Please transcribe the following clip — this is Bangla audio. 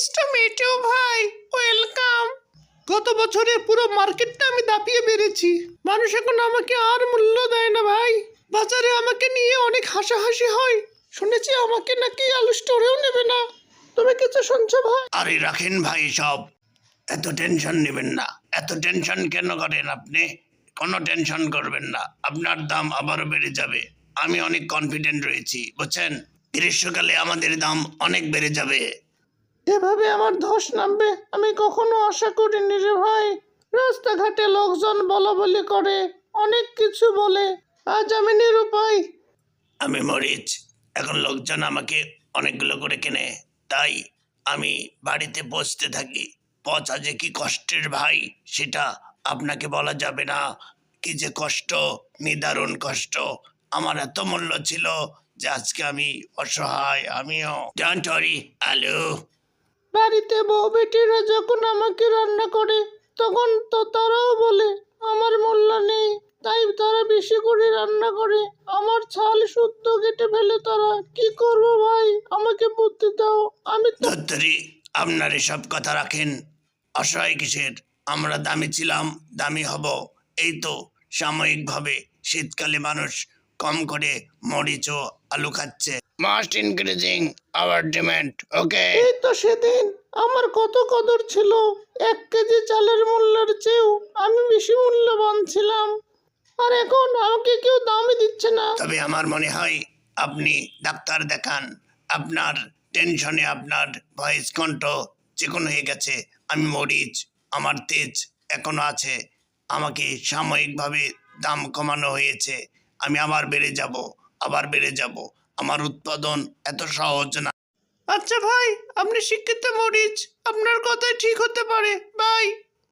নাইস টু মিট ইউ ভাই ওয়েলকাম গত বছরে পুরো মার্কেটটা আমি দাপিয়ে বেড়েছি। মানুষ এখন আমাকে আর মূল্য দেয় না ভাই। বাজারে আমাকে নিয়ে অনেক হাসাহাসি হয়। শুনেছি আমাকে নাকি আলু স্টোরেও নেবে না। তুমি কিছু শুনছো ভাই? আরে রাখেন ভাই সব। এত টেনশন নেবেন না। এত টেনশন কেন করেন আপনি? কোনো টেনশন করবেন না। আপনার দাম আবারও বেড়ে যাবে। আমি অনেক কনফিডেন্ট রয়েছি বুঝছেন? গ্রীষ্মকালে আমাদের দাম অনেক বেড়ে যাবে। এভাবে আমার ধস নামবে? আমি কখনো আশা করিনি রে ভাই। রাস্তাঘাটে লোকজন বলা বলি করে, অনেক কিছু বলে। আজ আমি নিরুপায়। আমি মরিচ। এখন লোকজন আমাকে অনেকগুলো করে কেনে। তাই আমি বাড়িতে বসতে থাকি। পচা যে কি কষ্টের ভাই, সেটা আপনাকে বলা যাবে না। কি যে কষ্ট, নিদারুণ কষ্ট। আমার এত মূল্য ছিল যে আজকে আমি অসহায়, আমিও। ডোন্ট আলু। বাড়িতে বউ বেটিরা যখন আমাকে রান্না করে, তখন তো তারাও বলে, আমার মূল্য নেই। তাই তারা বেশি করে রান্না করে। আমার ছাল শুদ্ধ কেটে ফেলে তারা। কি করব ভাই? আমাকে বুদ্ধি দাও। আমি তো আপনার এসব কথা রাখেন। অসহায় কিসের? আমরা দামি ছিলাম, দামি হব। এই তো সাময়িকভাবে শীতকালে মানুষ কম করে মরিচ ও আলু খাচ্ছে। Must increasing our demand okay এই তো সেদিন আমার কত কদর ছিল। এক কেজি চালের মূল্যের চেয়েও আমি বেশি মূল্যবান ছিলাম। আর এখন আমাকে কেউ দামই দিচ্ছে না। তবে আমার মনে হয় আপনি ডাক্তার দেখান। আপনার টেনশনে আপনার ভয়েস কণ্ঠ চিকন হয়ে গেছে। আমি মরিচ আমার তেজ এখনও আছে। আমাকে সাময়িকভাবে দাম কমানো হয়েছে। আমি আবার বেড়ে যাব, আবার বেড়ে যাব। আমার উৎপাদন এত সহজ না। আচ্ছা ভাই, আপনি শিক্ষিত মরিচ, আপনার কথাই ঠিক হতে পারে। বাই।